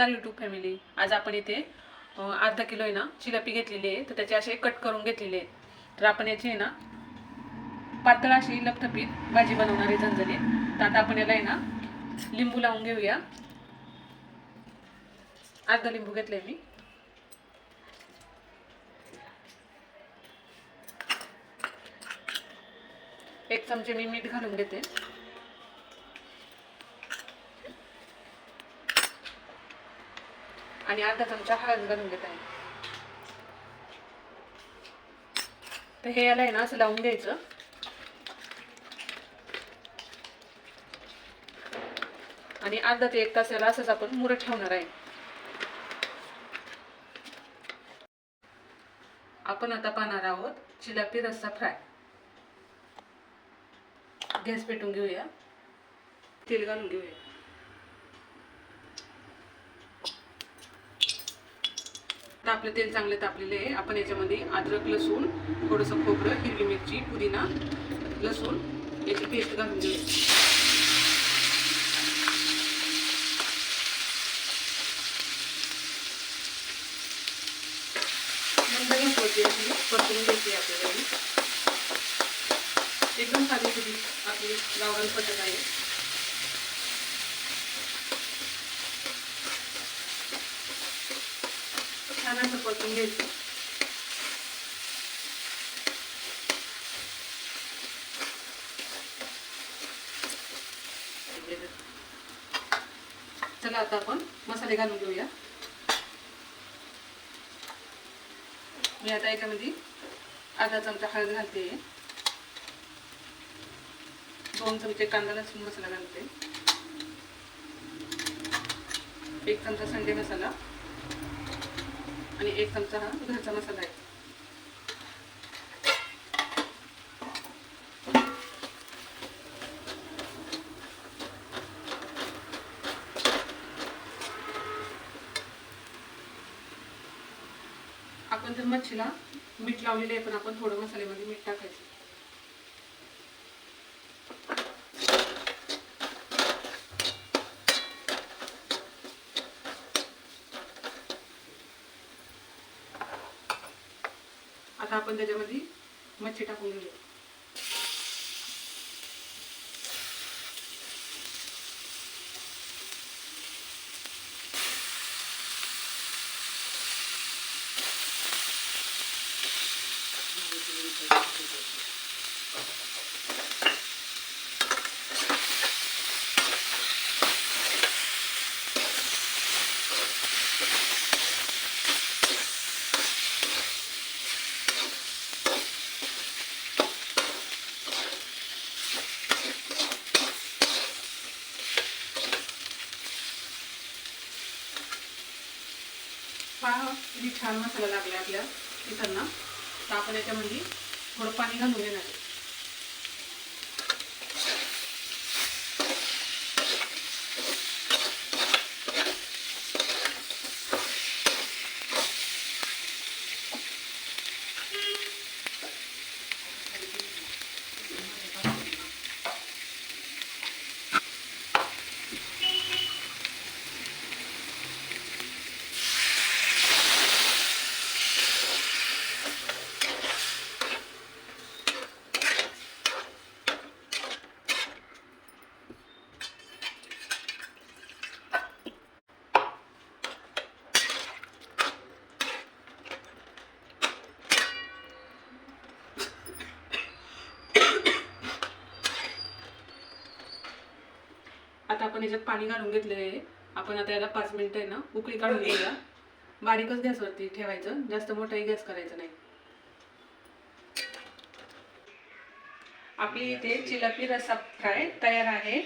नमस्कार YouTube family आज आपण इथे अर्धा किलो आहे ना चिलपी घेतलेली आहे. तर त्याचे असे कट करून घेतलेले आहेत. तर आपण याची आहे ना पातळ अशी लपथपीत भाजी बनवणारी आहे तर आता आपण याला आहे ना लिंबू लावून घेऊया. अर्धा लिंबू घेतलंय मी. एक चमचे मी मीठ घालून घेते. आणि अर्धा चमचा हळद घालून घेत आहे. तर हे याला आहे ना असं लावून द्यायचं आणि अर्धा ते एक तास याला असंच आपण मुरत ठेवणार आहे. आपण आता पाहणार आहोत चिलापी रस्सा फ्राय. गॅस पेटून घेऊया. तेल घालून घेऊया. आपलं तेल चांगले तापलेले आहे. आपण याच्यामध्ये अद्रक लसूण थोडंसं खोबरं हिरवी मिरची पुदिना लसूण याची पेस्ट घालून देऊ. नंतर गॅसवरती अशी परतून घ्यायची आपल्याला. एकदम साधी आपली गावरान पद्धत आहे. छान असं परतून घ्यायचं चला आता आपण मसाले घालून घेऊया. मी आता याच्यामध्ये अर्धा चमचा हळद घालते. दोन चमचे कांदा लसूण मसाला घालते. एक चमचा संडे मसाला. आणि एक चमचा हा घरचा मसाला आहे. आपण जर मच्छीला मीठ लावलेलं आहे पण आपण थोडं मसाल्यामध्ये मीठ टाकायचं. आता आपण त्याच्यामध्ये मच्छी टाकून घेऊया. पहा किती छान मसाला लागला आपल्या पिठांना तर आपण याच्यामध्ये थोडं पाणी घालून घेणार आता आपण याच्यात पाणी घालून घेतलेलं आहे. आपण आता याला पाच मिनिटं आहे ना उकळी काढून घेऊया. बारीकच गॅसवरती ठेवायचं. जास्त मोठाही गॅस करायचा नाही. आपली इथे चिलापी रस्सा फ्राय तयार आहे.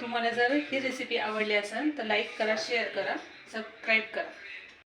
तुम्हाला जर ही रेसिपी आवडली असेल तर लाईक करा शेअर करा सबस्क्राईब करा.